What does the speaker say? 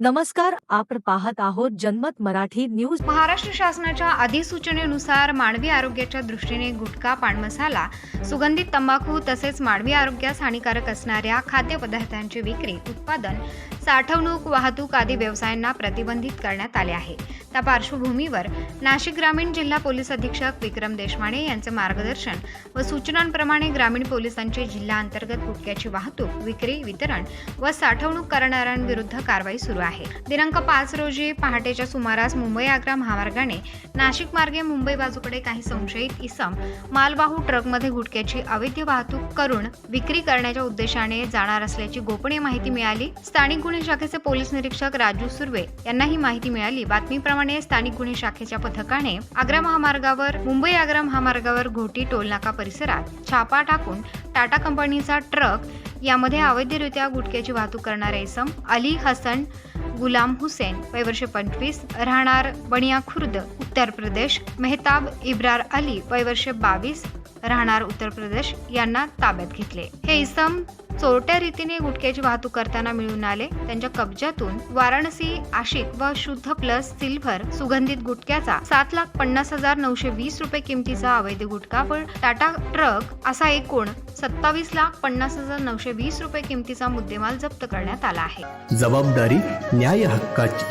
नमस्कार आपण पाहत आहोत जनमत मराठी न्यूज. महाराष्ट्र शासनाच्या अधिसूचनेनुसार मानवी आरोग्याच्या दृष्टीने गुटखा पानमसाला सुगंधित तंबाखू तसेच मानवी आरोग्यास हानिकारक असणाऱ्या खाद्यपदार्थांची विक्री उत्पादन साठवणूक वाहतूक आदी व्यवसायांना प्रतिबंधित करण्यात आले आहे. त्या पार्श्वभूमीवर नाशिक ग्रामीण जिल्हा पोलीस अधीक्षक विक्रम देशमाने यांचे मार्गदर्शन व सूचनांप्रमाणे ग्रामीण पोलिसांची जिल्हा अंतर्गत गुटख्याची वाहतूक विक्री वितरण व साठवणूक करणाऱ्यांविरुद्ध कारवाई सुरू आहे. दिनांक पाच रोजी पहाटेच्या सुमारास मुंबई आग्रा महामार्गाने नाशिक मार्गे मुंबई बाजूकडे काही संशयित इसम मालवाहू ट्रकमध्ये गुटख्याची अवैध वाहतूक करून विक्री करण्याच्या उद्देशाने जाणार असल्याची गोपनीय माहिती मिळाली. स्थानिक गुन्हे शाखेचे पोलीस निरीक्षक राजू सुर्वे यांना ही माहिती मिळाली. बातमीप्रमाणे स्थानिक गुन्हे शाखेच्या पथकाने आग्रा महामार्गावर मुंबई आग्रा महामार्गावर घोटी टोलनाका परिसरात छापा टाकून टाटा कंपनीचा ट्रक यामध्ये अवैधरित्या गुटख्याची वाहतूक करणारे इसम अली हसन गुलाम हुसेन वय वर्ष पंचवीस राहणार बनिया खुर्द उत्तर प्रदेश मेहताब इब्रार अली वय वर्ष बावीस राहणार उत्तर प्रदेश यांना ताब्यात घेतले. हे इसम चोरट्या रीतीने गुटख्याची वाहतूक करताना मिळून आले. त्यांच्या कब्जातून वाराणसी आशिक व शुद्ध प्लस सिल्व्हर सुगंधित गुटख्याचा सात लाख पन्नास हजार नऊशे वीस रुपये किमतीचा अवैध गुटखा व टाटा ट्रक असा एकूण सत्तावीस लाख पन्नास हजार नऊशे वीस रुपये किमतीचा मुद्देमाल जप्त करण्यात आला आहे. जबाबदारी न्याय हक्काची